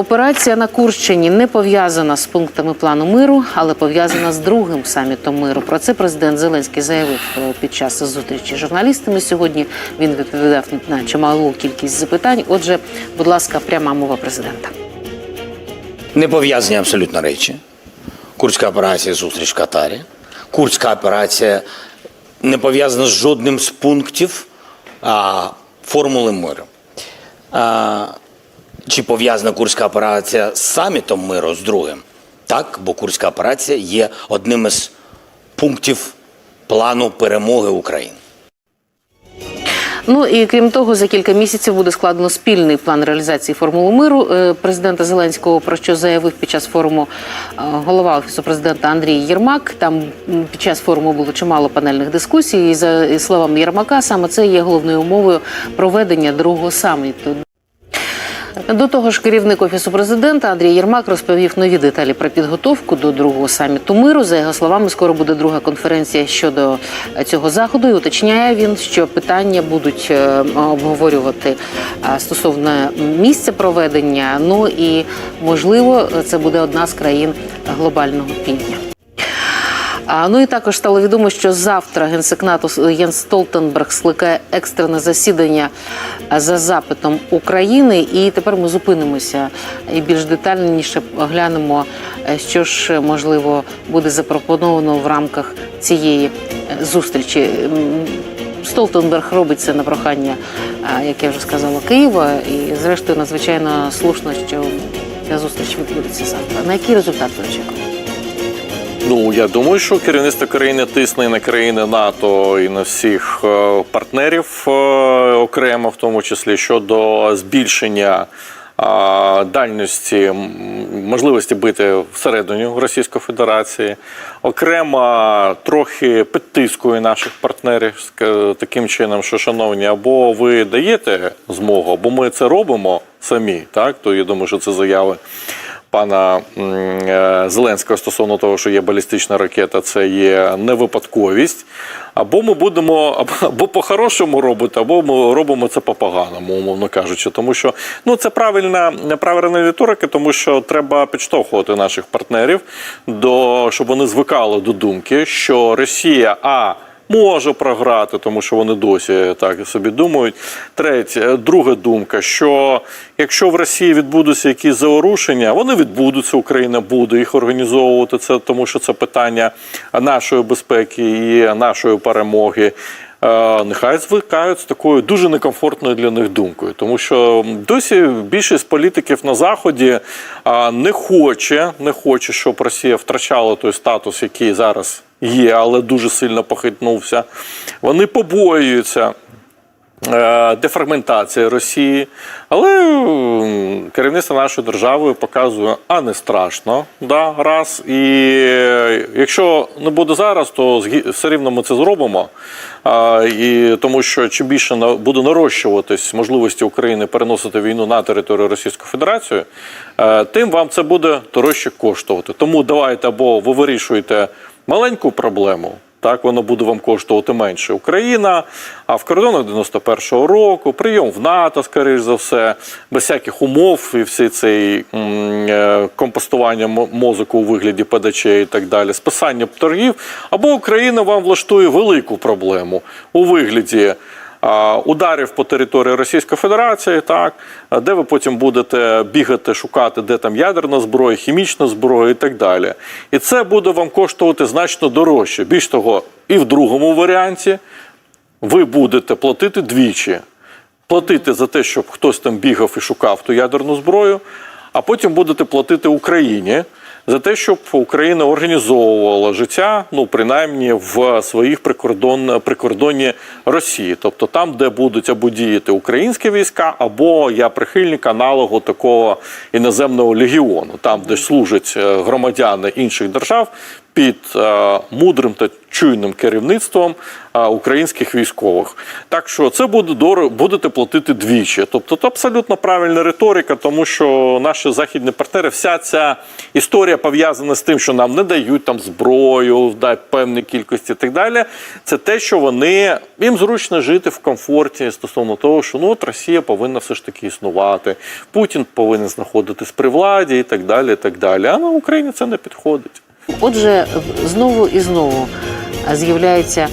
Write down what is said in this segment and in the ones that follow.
операція на Курщині не пов'язана з пунктами плану миру, але пов'язана з другим самітом миру. Про це президент Зеленський заявив е, під час зустрічі з журналістами. Сьогодні він відповідав на чималу кількість запитань. Отже, будь ласка, пряма мова президента. Не пов'язані абсолютно речі. Курська операція зустріч в Катарі. Курська операція не пов'язана з жодним з пунктів а, формули миру. А, чи пов'язана Курська операція з самітом миру з другим? Так, бо Курська операція є одним із пунктів плану перемоги України. Ну і крім того, за кілька місяців буде складено спільний план реалізації формули миру е, президента Зеленського, про що заявив під час форуму е, голова офісу президента Андрій Єрмак. Там під час форуму було чимало панельних дискусій. І за словами Єрмака, саме це є головною умовою проведення другого саміту. До того ж, керівник офісу президента Андрій Єрмак розповів нові деталі про підготовку до другого саміту миру. За його словами, скоро буде друга конференція щодо цього заходу. І уточняє він, що питання будуть е, обговорювати е, стосовно місця проведення. Ну і можливо, це буде одна з країн глобального півдня. А, ну і також стало відомо, що завтра генсек НАТО Єнс Столтенберг скликає екстрене засідання за запитом України. І тепер ми зупинимося і більш детальніше оглянемо, е, що ж е, можливо буде запропоновано в рамках цієї е, зустрічі. Столтенберг робить це на прохання, як я вже сказала, Києва. І зрештою надзвичайно слушно, що ця зустріч відбудеться завтра. На який результат ви очікуєте? Ну я думаю, що керівництво країни тисне і на країни НАТО і на всіх е, партнерів е, окремо, в тому числі щодо збільшення. е, Дальності можливості бити всередині Російської Федерації, окремо трохи підтискує наших партнерів ск- таким чином, що шановні, або ви даєте змогу, або ми це робимо самі. Так то я думаю, що це заяви пана е, Зеленського стосовно того, що є балістична ракета, це є не випадковість. Або ми будемо або, по-хорошому робити, або ми робимо це по-поганому, умовно кажучи. Тому що ну це правильна правильна риторика, тому що треба підштовхувати наших партнерів до щоб вони звикали до думки, що Росія а може програти, тому що вони досі так собі думають. Третє, друга думка, що якщо в Росії відбудуться якісь заворушення, вони відбудуться, Україна буде їх організовувати. Це тому, що це питання нашої безпеки і нашої перемоги. Е, Нехай звикають з такою дуже некомфортною для них думкою, тому що досі більшість політиків на заході не хоче, не хоче, щоб Росія втрачала той статус, який зараз є, але дуже сильно похитнувся. Вони побоюються. е, Дефрагментації Росії, але керівництво нашої держави показує, а не страшно, да, раз. І е, якщо не буде зараз, то все рівно ми це зробимо. І тому що чим більше буде нарощуватись можливості України переносити війну на територію Російської Федерації, е, тим вам це буде дорожче коштувати. Тому давайте або ви вирішуєте маленьку проблему. Так, воно буде вам коштувати менше. Україна, а в кордонах 91-го року, прийом в НАТО, скоріш за все, без всяких умов і всі цей е, компостування мозоку у вигляді ПДЧ і так далі, списання торгів. Або Україна вам влаштує велику проблему у вигляді. Ударів по території Російської Федерації, так де ви потім будете бігати, шукати, де там ядерна зброя, хімічна зброя і так далі. І це буде вам коштувати значно дорожче. Більш того, і в другому варіанті ви будете платити двічі. Платити за те, щоб хтось там бігав і шукав ту ядерну зброю, а потім будете платити Україні за те, щоб Україна організовувала життя, ну принаймні в своїх прикордон, прикордонні Росії, тобто там, де будуть або діяти українські війська, або я прихильник аналогу такого іноземного легіону, там, де служать е, громадяни інших держав. Під е, мудрим та чуйним керівництвом е, українських військових. Так що це буде дорого, будете платити двічі. Тобто це абсолютно правильна риторика, тому що наші західні партнери, вся ця історія пов'язана з тим, що нам не дають там зброю да, певній кількості і так далі. Це те, що вони їм зручно жити в комфорті стосовно того, що ну от Росія повинна все ж таки існувати, Путін повинен знаходитись при владі і так далі. І так далі. А на Україні це не підходить. Отже, знову і знову з'являється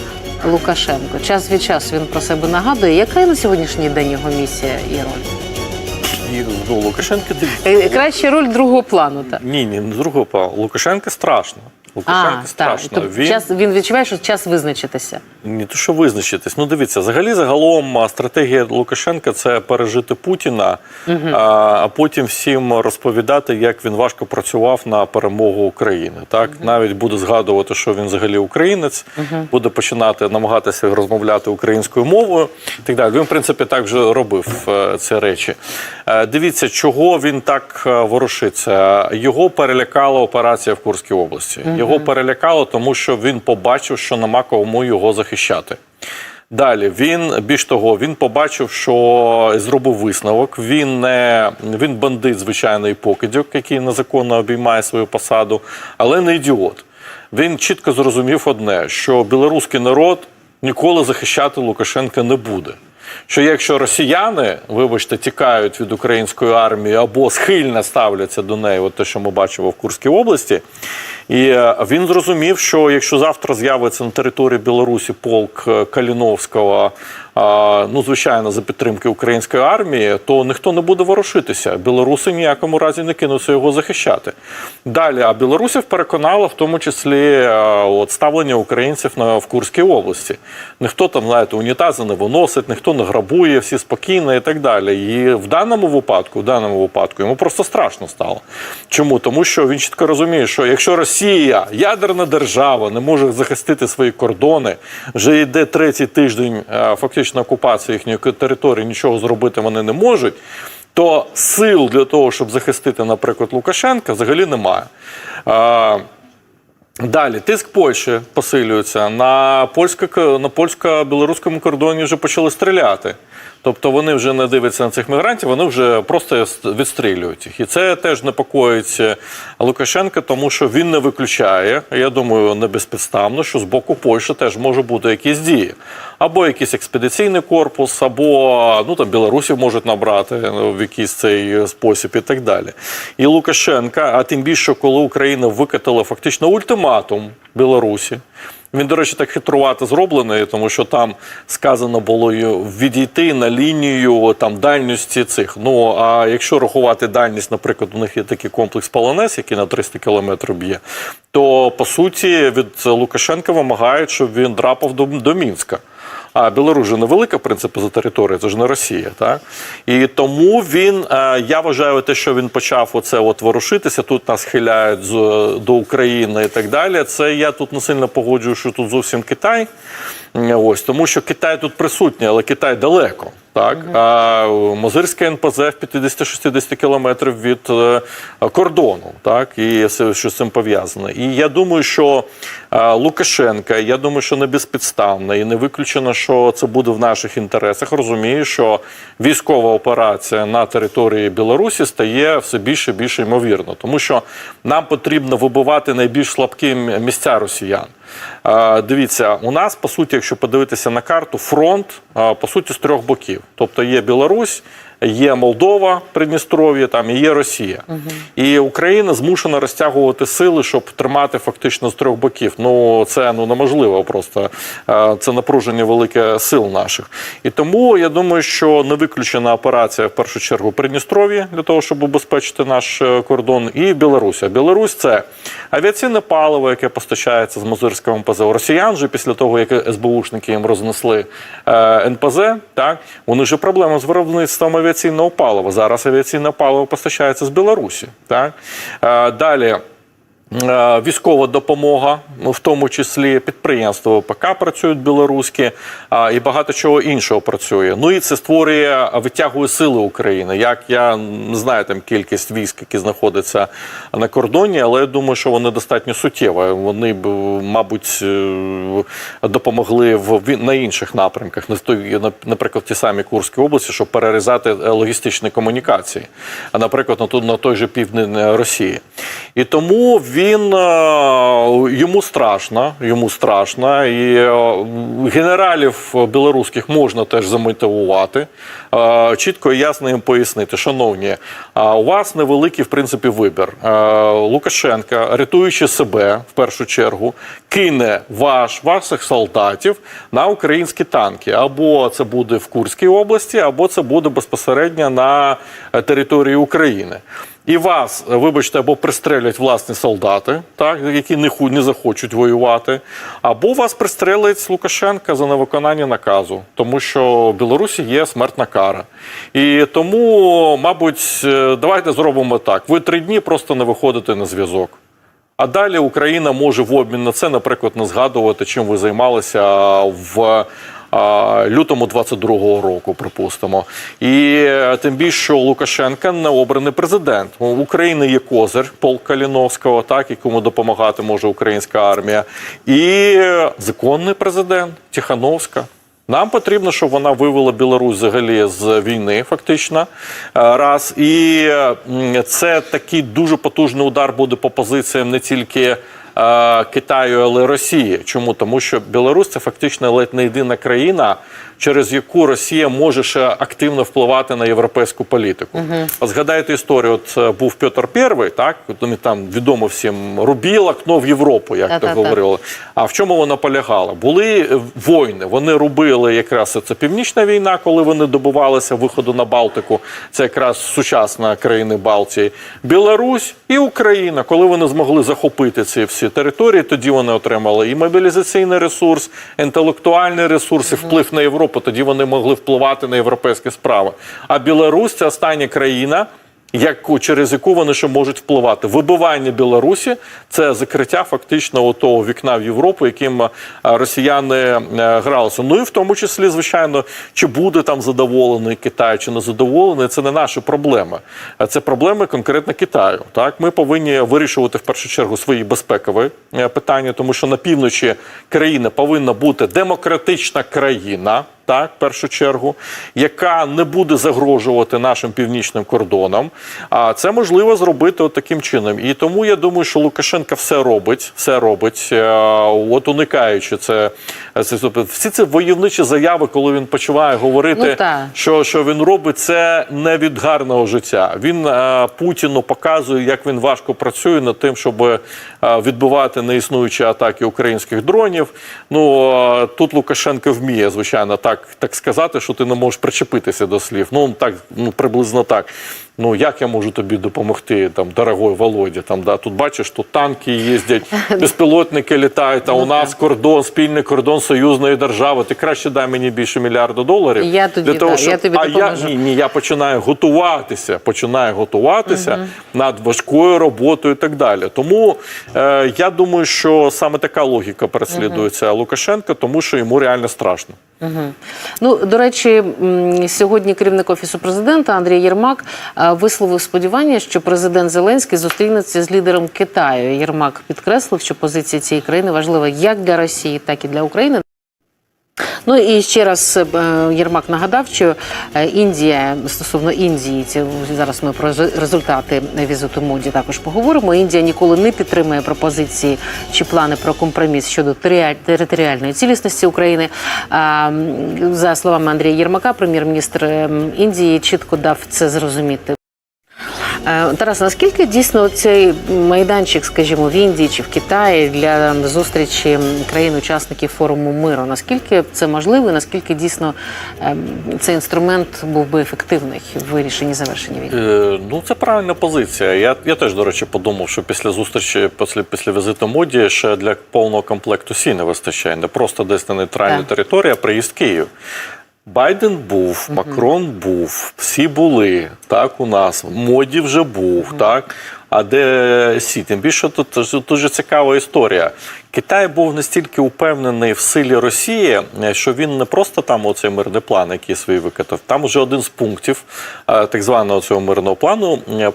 Лукашенко. Час від часу він про себе нагадує. Яка на сьогоднішній день його місія і роль? І ну, Лукашенко Е, Краще роль другого плану. Так. ні, ні, не другого плану. Лукашенко страшно. Лукашенко А, так. страшно. Тобто час він відчуває, що час визначитися. Не то, що визначитись. Ну, дивіться, взагалі, загалом стратегія Лукашенка це пережити Путіна, а, а потім всім розповідати, як він важко працював на перемогу України. Так навіть буде згадувати, що він взагалі українець, буде починати намагатися розмовляти українською мовою. І так далі. Він, в принципі, так вже робив е, ці речі. Е, Дивіться, чого він так е, ворушиться. Його перелякала операція в Курській області. Його перелякало, тому що він побачив, що нема кому його захищати. Далі він більш того, він побачив, що зробив висновок. Він не він бандит, звичайний покидьок, який незаконно обіймає свою посаду, але не ідіот. Він чітко зрозумів одне: що білоруський народ ніколи захищати Лукашенка не буде. Що якщо росіяни, вибачте, тікають від української армії або схильно ставляться до неї, от те, що ми бачимо в Курській області, і е, він зрозумів, що якщо завтра з'явиться на території Білорусі полк е, Каліновського, ну звичайно, за підтримки української армії, то ніхто не буде ворушитися. Білоруси ніякому разі не кинуться його захищати. Далі, а білорусів переконало в тому числі е, от ставлення українців на в Курській області. Ніхто там, знаєте, унітази не виносить, ніхто не грабує, всі спокійно і так далі. І в даному випадку, в даному випадку, йому просто страшно стало. Чому? Тому що він чітко розуміє, що якщо Росія, ядерна держава, не може захистити свої кордони, вже йде третій тиждень е, фактично окупації їхньої території, нічого зробити вони не можуть. То сил для того, щоб захистити, наприклад, Лукашенка, взагалі немає. Е, Далі тиск Польщі посилюється. На польсько на польсько-білоруському кордоні вже почали стріляти. Тобто вони вже не дивляться на цих мігрантів, вони вже просто відстрілюють їх. І це теж непокоїть Лукашенка, тому що він не виключає, я думаю, не безпідставно, що з боку Польщі теж може бути якісь дії. Або якийсь експедиційний корпус, або ну там білорусів можуть набрати ну, в якийсь цей спосіб і так далі. І Лукашенка, а тим більше, коли Україна викатила фактично ультиматум Білорусі. Він, до речі, так хитрувати зроблений, тому що там сказано було відійти на лінію там дальності цих. Ну а якщо рахувати дальність, наприклад, у них є такий комплекс Полонез, який на 300 кілометрів б'є, то по суті від Лукашенка вимагають, щоб він драпав до, до Мінська. А Білорусь же невелика, в принципі, за територією, це ж не Росія. Так? І тому він, е, я вважаю, те, що він почав оце от ворушитися, тут нас хиляють до України і так далі. Це я тут не сильно погоджую, що тут зовсім Китай. Ось, тому що Китай тут присутній, але Китай далеко. Так? А Мозирське НПЗ в 50-60 кілометрів від е, кордону, так? і все, що з цим пов'язане. І я думаю, що е, Лукашенка, я думаю, що не безпідставно і не виключено, що це буде в наших інтересах. Розумію, що військова операція на території Білорусі стає все більше і більше ймовірно, тому що нам потрібно вибивати найбільш слабкі місця росіян. Дивіться, у нас по суті, якщо подивитися на карту, фронт по суті з трьох боків. Тобто є Білорусь, є Молдова, Придністров'я, там і є Росія. І Україна змушена розтягувати сили, щоб тримати фактично з трьох боків. Ну це ну неможливо просто. Е, Це напруження велике сил наших. І тому я думаю, що не виключена операція в першу чергу Придністров'ї для того, щоб убезпечити наш е, кордон, і Білорусь. Білорусь це авіаційне паливо, яке постачається з Мозирського МПЗ. У росіян же після того, як СБУшники їм рознесли е, НПЗ, так вони ж проблеми з виробництвом авіаційного палива. Зараз авіаційне паливо постачається з Білорусі. Так? Е, далі. Е, військова допомога, ну, в тому числі підприємства ВПК працюють білоруські, а, і багато чого іншого працює. Ну і це створює, витягує сили України. Як я не знаю там кількість військ, які знаходяться на кордоні, але я думаю, що вони достатньо суттєві. Вони б, мабуть, е, допомогли в на інших напрямках, наприклад, в ті самі Курській області, щоб перерізати е, логістичні комунікації, а наприклад, на на той же південь е, Росії. І тому він е, йому страшно, йому страшно, і е, генералів білоруських можна теж замотивувати, е, чітко і ясно їм пояснити, шановні, у вас невеликий в принципі вибір. Лукашенка, рятуючи себе в першу чергу, кине ваш ваших солдатів на українські танки. Або це буде в Курській області, або це буде безпосередньо на території України. І вас, е, вибачте, або пристрелять власні солдати, так, які не, ху- не захочуть воювати, або вас пристрелить Лукашенка за невиконання наказу, тому що в Білорусі є смертна кара. І тому, мабуть, е, давайте зробимо так: ви три дні просто не виходите на зв'язок. А далі Україна може в обмін на це, наприклад, не згадувати, чим ви займалися в лютому 22-го року, припустимо. І е, тим більше, що Лукашенка не обраний президент. У України є козир полк Каліновського, так якому допомагати може українська армія, і е, законний президент Тихановська. Нам потрібно, щоб вона вивела Білорусь взагалі з війни, фактично. е, Раз. І це такий дуже потужний удар буде по позиціям не тільки Китаю, але Росії. Чому? Тому що Білорусь це фактично ледь не єдина країна, через яку Росія може ще активно впливати на європейську політику. От згадайте історію. От е, був Петр І, так там відомо всім рубіл окно в Європу, як то говорили. А в чому вона полягала? Були е, воїни. Вони робили якраз це північна війна, коли вони добувалися виходу на Балтику. Це якраз сучасна країни Балтії, Білорусь і Україна. Коли вони змогли захопити ці всі території, тоді вони отримали і мобілізаційний ресурс, інтелектуальний ресурс, і вплив на Європу. Тоді вони могли впливати на європейські справи. А Білорусь це остання країна яку через яку вони ще можуть впливати. Вибивання Білорусі це закриття фактично того вікна в Європу, яким е, росіяни е, гралися. Ну і в тому числі, звичайно, чи буде там задоволений Китай, чи не задоволений, це не наші проблеми. Е, Це проблеми конкретно Китаю. Так, ми повинні вирішувати в першу чергу свої безпекові е, питання, тому що на півночі країни повинна бути демократична країна так, в першу чергу, яка не буде загрожувати нашим північним кордонам. А це можливо зробити от таким чином. І тому я думаю, що Лукашенко все робить, все робить, е, от уникаючи це, це всі ці войовничі заяви, коли він починає говорити, Ну, що, що він робить, це не від гарного життя. Він е, Путіну показує, як він важко працює над тим, щоб е, відбивати неіснуючі атаки українських дронів. Ну тут Лукашенко вміє, звичайно, так, так сказати, що ти не можеш причепитися до слів. Ну так, ну приблизно так. Ну як я можу тобі допомогти, там, дорогой Володя? Там да тут бачиш, тут танки їздять, безпілотники літають. А у нас кордон, спільний кордон союзної держави. Ти краще дай мені більше мільярда доларів. Я тоді, для того, да, щоб... я тобі а я ні, ні, я починаю готуватися, починаю готуватися над важкою роботою і так далі. Тому е, я думаю, що саме така логіка переслідується Лукашенка, тому що йому реально страшно. Ну, до речі, сьогодні керівник офісу президента Андрій Єрмак висловив сподівання, що президент Зеленський зустрінеться з лідером Китаю. Єрмак підкреслив, що позиція цієї країни важлива як для Росії, так і для України. Ну і ще раз е, Єрмак нагадав, що е, Індія стосовно Індії, це зараз ми про рез- результати візиту моді також поговоримо. Індія ніколи не підтримує пропозиції чи плани про компроміс щодо територіальної цілісності України. За словами Андрія Єрмака, прем'єр-міністр ем, Індії чітко дав це зрозуміти. Е, Тарас, наскільки дійсно цей майданчик, скажімо, в Індії чи в Китаї для зустрічі країн-учасників форуму миру? Наскільки це можливо? Наскільки дійсно ем, цей інструмент був би ефективний в вирішенні завершення війни? Е, ну, це правильна позиція. Я, я теж, до речі, подумав, що після зустрічі, після, після візиту моді ще для повного комплекту сі не вистачає. Не просто десь на нейтральній території, а приїзд Київ. Байден був, Макрон був, всі були так у нас. Моді вже був, так. А де Сі. Тим більше тут дуже цікава історія. Китай був настільки упевнений в силі Росії, е, що він не просто там оцей мирний план, який свій викатав. Там вже один з пунктів е, так званого цього мирного плану е,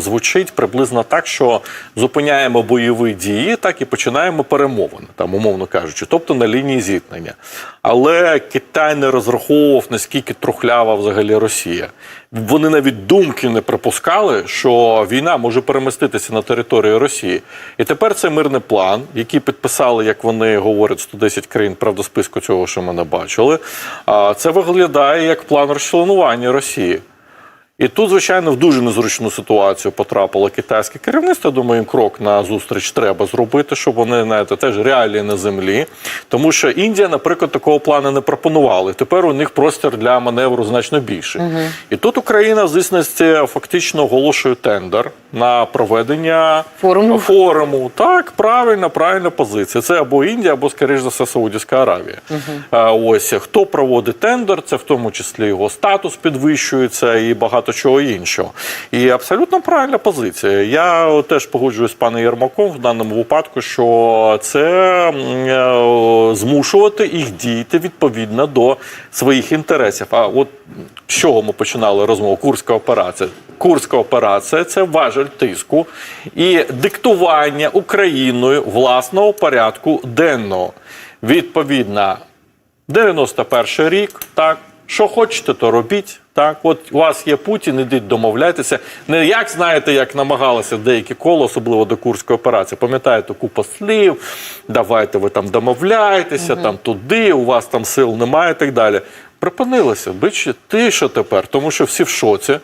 звучить приблизно так, що зупиняємо бойові дії, так і починаємо перемовини, там умовно кажучи, тобто на лінії зіткнення. Але Китай не розраховував наскільки трухлява взагалі Росія. Вони навіть думки не припускали, що війна може переміститися на територію Росії. І тепер це мирний план, який підписали, як вони говорять, 110 країн, правда, списку цього, що ми не бачили. Це виглядає як план розчленування Росії. І тут, звичайно, в дуже незручну ситуацію потрапило китайське керівництво. Думаю, їм крок на зустріч треба зробити, щоб вони знаєте, теж реалії на землі. Тому що Індія, наприклад, такого плану не пропонувала. І Тепер у них простір для маневру значно більший. І тут Україна в дійсності фактично оголошує тендер на проведення Форуму. форуму. Так, правильна, правильна позиція. Це або Індія, або, скоріш за все, Саудівська Аравія. А, ось хто проводить тендер, це в тому числі його статус підвищується і багато чого іншого. І абсолютно правильна позиція. Я теж погоджуюсь з паном Єрмаком в даному випадку, що це е, змушувати їх діяти відповідно до своїх інтересів. А от з чого ми починали розмову? Курська операція. Курська операція це важель тиску і диктування Україною власного порядку денного. Відповідно, 91 рік, так. Що хочете, то робіть. Так, от у вас є Путін, ідіть домовляйтеся. Не як знаєте, як намагалися деякі коло, особливо до Курської операції. Пам'ятаєте, купа слів, давайте ви там домовляйтеся, там туди, у вас там сил немає і так далі. Припинилося. Бичі, тиша тепер, тому що всі в шоці.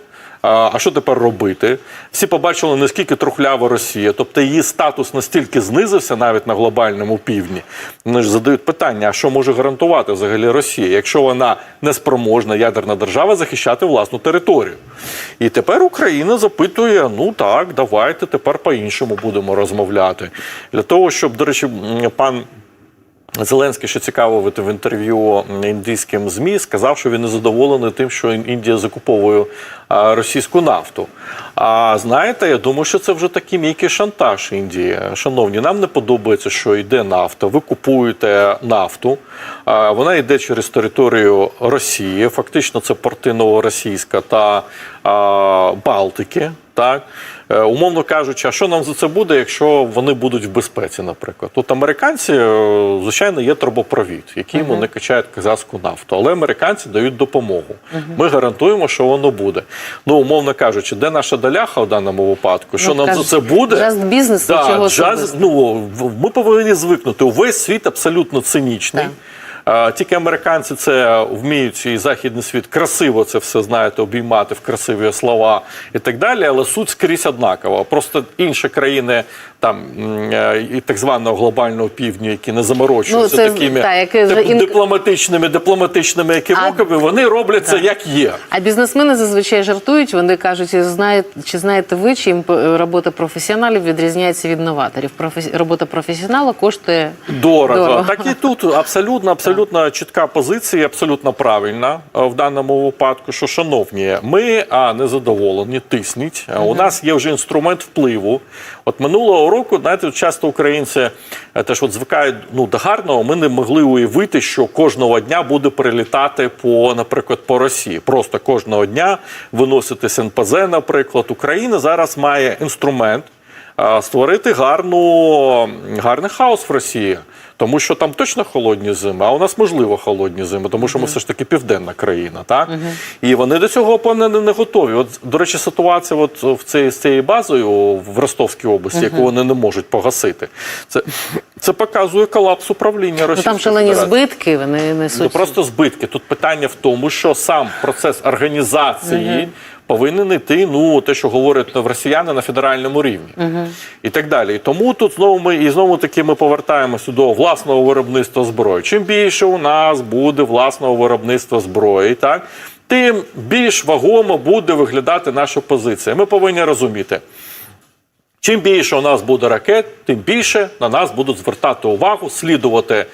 А що тепер робити? Всі побачили, наскільки трухлява Росія, тобто її статус настільки знизився навіть на глобальному півдні. Вони ж задають питання: а що може гарантувати взагалі Росія, якщо вона неспроможна ядерна держава захищати власну територію? І тепер Україна запитує: ну так, давайте тепер по-іншому будемо розмовляти. Для того, щоб, до речі, пан. Зеленський, що цікаво, в інтерв'ю індійським ЗМІ сказав, що він не задоволений тим, що Індія закуповує російську нафту. А знаєте, я думаю, що це вже такий м'який шантаж Індії. Шановні, нам не подобається, що йде нафта. Ви купуєте нафту. Вона йде через територію Росії. Фактично, це порти Новоросійська та Балтики. Так, Е, умовно кажучи, а що нам за це буде, якщо вони будуть в безпеці, наприклад? Тут американці, е, звичайно, є трубопровід, яким вони качають казахську нафту, але американці дають допомогу. Ми гарантуємо, що воно буде. Ну, умовно кажучи, де наша доляха в даному випадку? Що Ну, нам кажуть, за це буде? just business, да, just, ну, ми повинні звикнути. Увесь світ абсолютно цинічний. Так. Тільки американці це вміють і західний світ красиво це все знаєте, обіймати в красиві слова і так далі. Але суть скрізь однакова. Просто інші країни там е, і так званого глобального півдня, які не заморочуються Ну, це, такими та, яке тип- дипломатичними дипломатичними еківоками, вони роблять це як є. А бізнесмени зазвичай жартують. Вони кажуть, знаєте, чи знаєте ви, чим робота професіоналів відрізняється від новаторів? Професі... Робота професіонала коштує Дорого. Дорого. Так і тут абсолютно, абсолютно чітка позиція, абсолютно правильна е, в даному випадку. Що, шановні, ми а, не задоволені, тисніть. У нас є вже інструмент впливу. От минулого року, знаєте, часто українці е, теж от звикають ну, до гарного. Ми не могли уявити, що кожного дня буде прилітати по, наприклад, по Росії. Просто кожного дня виносити СНПЗ, НПЗ, наприклад. Україна зараз має інструмент створити гарну, гарний хаос в Росії. Тому що там точно холодні зими, а у нас можливо холодні зими, тому що ми все ж таки південна країна, так? І вони до цього певне не готові. От, до речі, ситуація от в цій, з цією базою в Ростовській області, яку вони не можуть погасити, це, це показує колапс управління ну, там шалені збитки. Вони несуть Ну просто збитки. Тут питання в тому, що сам процес організації повинен йти, ну те, що говорять в росіяни на федеральному рівні, і так далі. І тому тут знову ми і знову таки ми повертаємося до власного виробництва зброї. Чим більше у нас буде власного виробництва зброї, так тим більш вагомо буде виглядати наша позиція. Ми повинні розуміти. Чим більше у нас буде ракет, тим більше на нас будуть звертати увагу, слідувати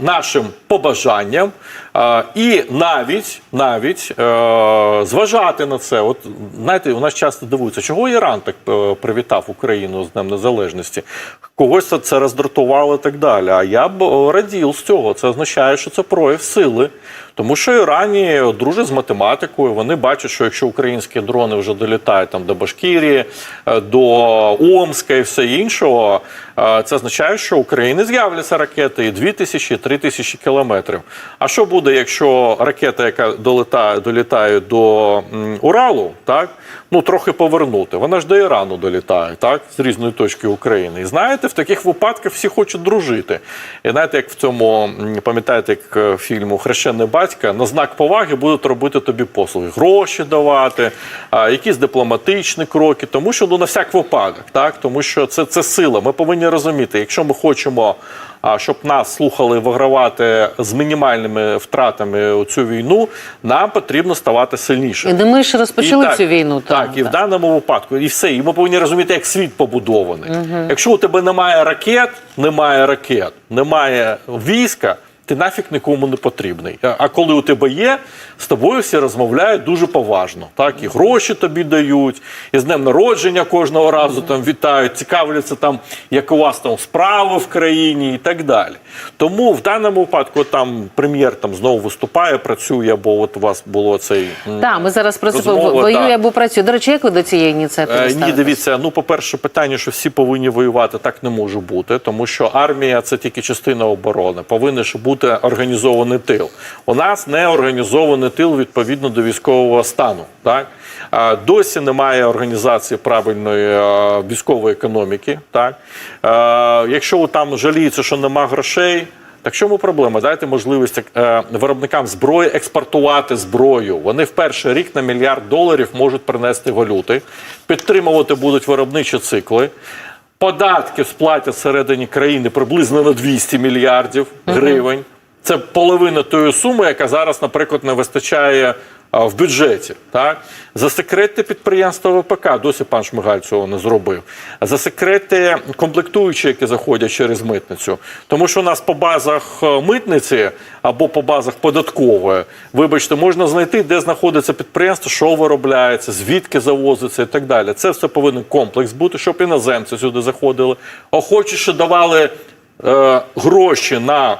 нашим побажанням і навіть навіть е, зважати на це. От знаєте, у нас часто дивуються, чого Іран так е, привітав Україну з Днем Незалежності. Когось це- роздратувало і так далі. А я б е, радів з цього. Це означає, що це прояв сили. Тому що Ірані дружать з математикою. Вони бачать, що якщо українські дрони вже долітають там до Башкірії, е, до Омська і все іншого, е, це означає, що України з'являться ракети і 2 тисячі, і 3 тисячі кілометрів. А що буде, якщо ракета, яка долітає, долітає до Уралу, так ну трохи повернути? Вона ж до Ірану долітає, так з різної точки України. І знаєте, в таких випадках всі хочуть дружити. І знаєте, як в цьому пам'ятаєте, як е, фільму Хрещений батька на знак поваги будуть робити тобі послуги, гроші давати, а, якісь дипломатичні кроки, тому що ну на всяк випадок, так тому що це, це сила. Ми повинні розуміти, якщо ми хочемо. Щоб нас слухали вигравати з мінімальними втратами у цю війну, нам потрібно ставати сильніше. І не ми ж розпочали І так, цю війну. Так, і в даному випадку, і все. І ми повинні розуміти, як світ побудований. Якщо у тебе немає ракет, немає ракет, немає війська. Ти нафіг нікому не потрібний. А- коли у тебе є, з тобою всі розмовляють дуже поважно. Так, і гроші тобі дають, і з днем народження кожного разу там вітають, цікавляться там, як у вас там справи в країні і так далі. Тому в даному випадку там прем'єр там знову виступає, працює, бо от у вас було цей Так, ми зараз про це Розмова, воює або працює. До речі, як ви до цієї ініціативи Е, Ні, ставитесь? дивіться. Ну, по-перше, питання, що всі повинні воювати, так не може бути, тому що армія це тільки частина оборони. Повинен ж бути організований тил. У нас не організований тил відповідно до військового стану. Так досі немає організації правильної військової економіки. Так якщо там жаліється, що нема грошей. Так чому проблема? Дайте можливість е, виробникам зброї експортувати зброю. Вони в перший рік на мільярд доларів можуть принести валюти, підтримувати будуть виробничі цикли. Податки сплатять всередині країни приблизно на 200 мільярдів гривень. Це половина тої суми, яка зараз, наприклад, не вистачає в бюджеті. Так? Засекретити підприємства ВПК, досі пан Шмигаль цього не зробив. Засекретити комплектуючі, які заходять через митницю. Тому що у нас по базах е, митниці або по базах податкової, вибачте, можна знайти, де знаходиться підприємство, що виробляється, звідки завозиться і так далі. Це все повинен комплекс бути, щоб іноземці сюди заходили. Охочіше давали е, гроші на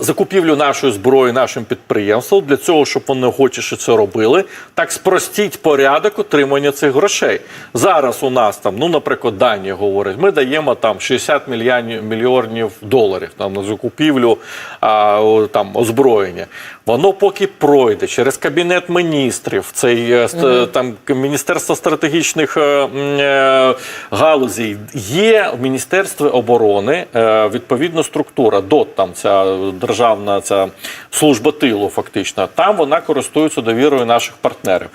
закупівлю нашої зброї нашим підприємствам для цього, щоб вони охочіше це робили. Так спростіть порядок отримання цих грошей. Зараз у нас там, ну, наприклад, Данія говорить, ми даємо там 60 мільйонів, мільйонів доларів там, на закупівлю а, там, озброєння. Воно поки пройде через кабінет міністрів, цей е, там Міністерство стратегічних е, е, галузей. Є в Міністерстві оборони е, відповідна структура, ДОТ, там ця державна ця служба тилу, фактично. Там вона користується довірою наших партнерів.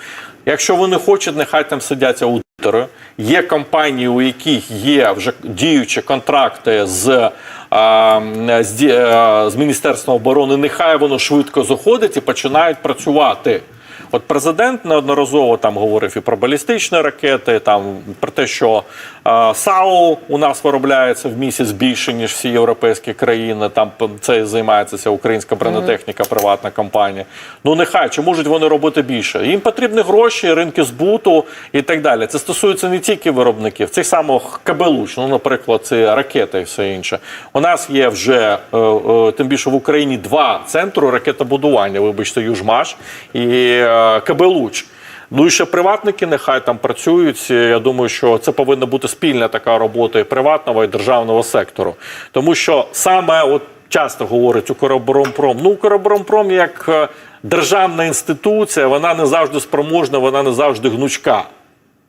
Якщо вони хочуть, нехай там сидять аудитори. Є компанії, у яких є вже діючі контракти з, з, ді- з Міністерством оборони, нехай воно швидко заходить і починають працювати. От президент неодноразово там говорив і про балістичні ракети, там про те, що е, САУ у нас виробляється в місяць більше ніж всі європейські країни. Там це займається ця українська бронетехніка, приватна компанія. Ну нехай чи можуть вони робити більше? Їм потрібні гроші, ринки збуту і так далі. Це стосується не тільки виробників, цих самих кабелуч, ну, наприклад, це ракети і все інше. У нас є вже е, е, тим більше в Україні два центри ракетобудування. Вибачте, Южмаш і е, Кабелуч. Ну і ще приватники нехай там працюють. Я думаю, що це повинна бути спільна така робота і приватного, і державного сектору. Тому що саме от часто говорить Укроборонпром, ну Укроборонпром як е, державна інституція, вона не завжди спроможна, вона не завжди гнучка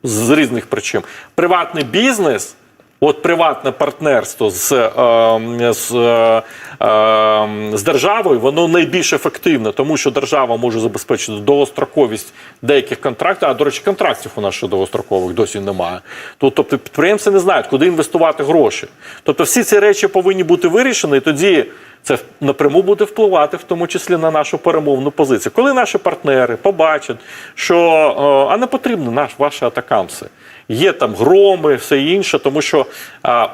з різних причин. Приватний бізнес. От приватне партнерство з, е, з, е, е, з державою, воно найбільш ефективне, тому що держава може забезпечити довгостроковість деяких контрактів. А до речі, контрактів у нас ще довгострокових досі немає. Тут, тобто підприємці не знають, куди інвестувати гроші. Тобто всі ці речі повинні бути вирішені, і тоді це напряму буде впливати, в тому числі на нашу перемовну позицію. Коли наші партнери побачать, що е, а не потрібні наш ваші атакамси. Є там громи, все інше, тому що а,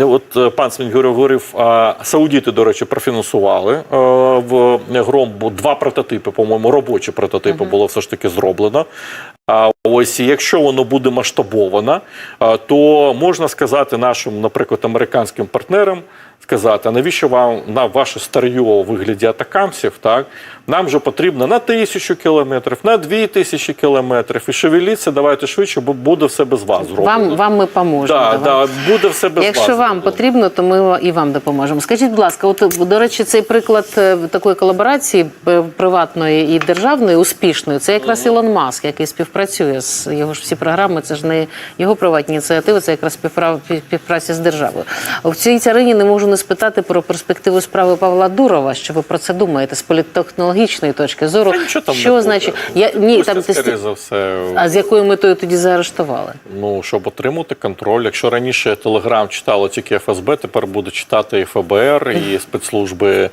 от е, пан Смінгюров говорив, а, саудіти, до речі, профінансували а, в гром, бо два прототипи, по-моєму, робочі прототипи було все ж таки зроблено. А ось якщо воно буде масштабовано, то можна сказати нашим, наприклад, американським партнерам. Сказати, а навіщо вам на ваше старьо у вигляді атакамсів? Так нам же потрібно на тисячу кілометрів, на дві тисячі кілометрів. І шевеліться, давайте швидше, бо буде все без вас зроблено. Вам, вам ми поможемо. да, да, буде все без вас. Якщо вам потрібно, то ми і вам допоможемо. Скажіть, будь ласка, от до речі, цей приклад е, такої колаборації е, приватної і державної успішної, це якраз Ілон Маск, який співпрацює з його ж всі програми. Це ж не його приватні ініціативи, це якраз співпра- співпраця з державою. В цій царині не можу не спитати про перспективу справи Павла Дурова. Що ви про це думаєте з політтехнологічної точки зору? Та нічого там що не буде. значить? Я ні, Пусть там це, скоріше за все, а з якою метою тоді заарештували? Ну, щоб отримати контроль. Якщо раніше Телеграм читало тільки ФСБ, тепер буде читати і ФБР, і спецслужби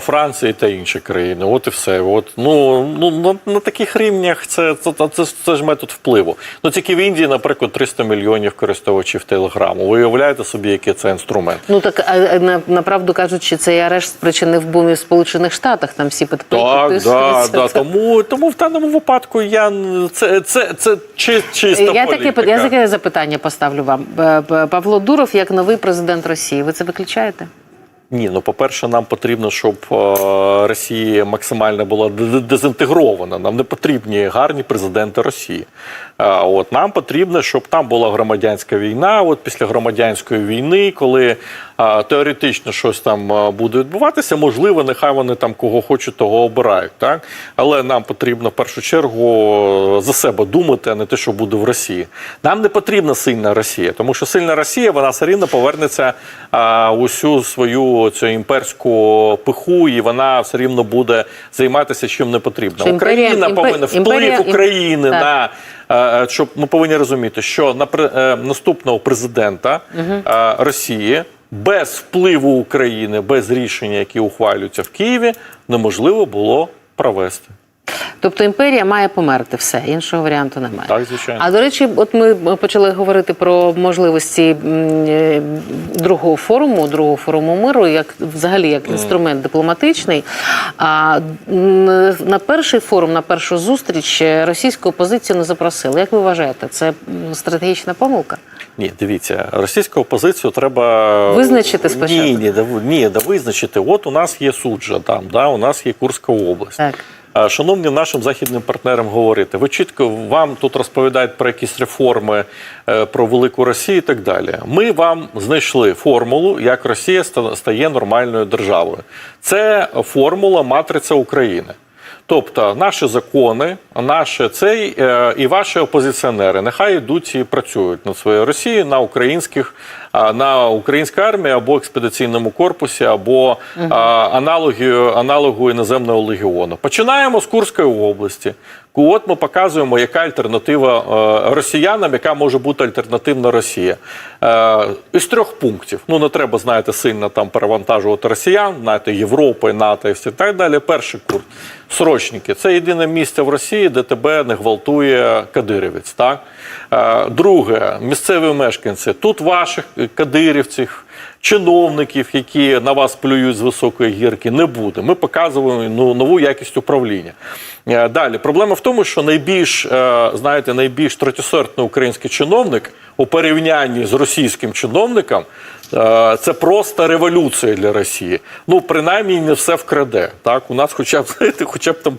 Франції та інші країни. От і все. От ну ну на, на таких рівнях це, це, це, це ж метод впливу. Ну тільки в Індії, наприклад, 300 мільйонів користувачів Телеграму. Ви уявляєте собі, який це інструмент? Ну так а, на, направду кажучи, цей арешт спричинив бум в Сполучених Штатах. Там всі Так, підписуються. да, да. Тому, тому в даному випадку я це, це, це чи, чиста Я таке, політика. я таке запитання поставлю вам. Е, Павло Дуров як новий президент Росії. Ви це виключаєте? Ні, ну по-перше, нам потрібно, щоб е, Росія максимально була дезінтегрована. Нам не потрібні гарні президенти Росії. От нам потрібно, щоб там була громадянська війна. От після громадянської війни, коли теоретично щось там е, буде відбуватися, можливо, нехай вони там кого хочуть, того обирають. Так але нам потрібно в першу чергу за себе думати, а не те, що буде в Росії. Нам не потрібна сильна Росія, тому що сильна Росія вона все рівно повернеться а, усю свою цю імперську пиху, і вона все рівно буде займатися чим не потрібно. Імперія- Україна імпе- повинна вплив імперія- України Так. на. е, Щоб ми повинні розуміти, що на е, наступного президента е, Росії без впливу України, без рішення, які ухвалюються в Києві, неможливо було провести. Тобто імперія має померти все, іншого варіанту немає. Так, звичайно. А до речі, от ми почали говорити про можливості е, другого форуму, другого форуму миру, як взагалі як інструмент дипломатичний. А на перший форум, на першу зустріч е, російську опозицію не запросили. Як ви вважаєте, це стратегічна помилка? Ні, дивіться, російську опозицію треба Визначити спочатку? Ні, ні, да, ні, да визначити. От у нас є суджа там, да, у нас є Курська область. Так. Шановні нашим західним партнерам говорити, ви чітко вам тут розповідають про якісь реформи, е, про велику Росію і так далі. Ми вам знайшли формулу, як Росія стає нормальною державою. Це формула матриця України. Тобто наші закони, наші цей е, і ваші опозиціонери нехай йдуть і працюють над своєю Росією на українських на українській армії або експедиційному корпусі, або а, аналогі, аналогу іноземного легіону. Починаємо з Курської області. От ми показуємо, яка альтернатива е, росіянам, яка може бути альтернативна Росія. Е, із трьох пунктів. Ну не треба, знаєте, сильно там перевантажувати росіян, знаєте, Європи, НАТО і все так далі. Перший курс. Срочники. Це єдине місце в Росії, де тебе не гвалтує кадирівець. Так? Е, друге, місцеві мешканці. Тут ваших кадирівців, чиновників, які на вас плюють з високої гірки, не буде. Ми показуємо ну, нову якість управління. Е, Далі проблема в тому, що найбільш е, знаєте, найбільш третєсортний український чиновник у порівнянні з російським чиновником. Е, Це просто революція для Росії. Ну, принаймні, не все вкраде. Так, у нас, хоча б знаєте, хоча б там,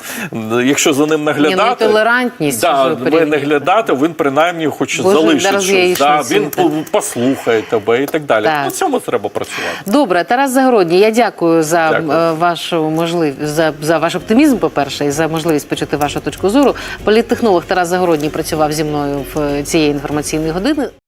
якщо за ним наглядати, ну, толерантність да, порівняно. наглядати, він принаймні хоч Боже, залишить щось. Да, він по- послухає тебе і так далі. Так. На цьому треба працювати. Добре, Тарас Загородній, я дякую за Дякую. е, вашу можливість за, за ваш оптимізм, по-перше, і за можливість почути вашу точку зору. Політтехнолог Тарас Загородній працював зі мною в е, цієї інформаційної години.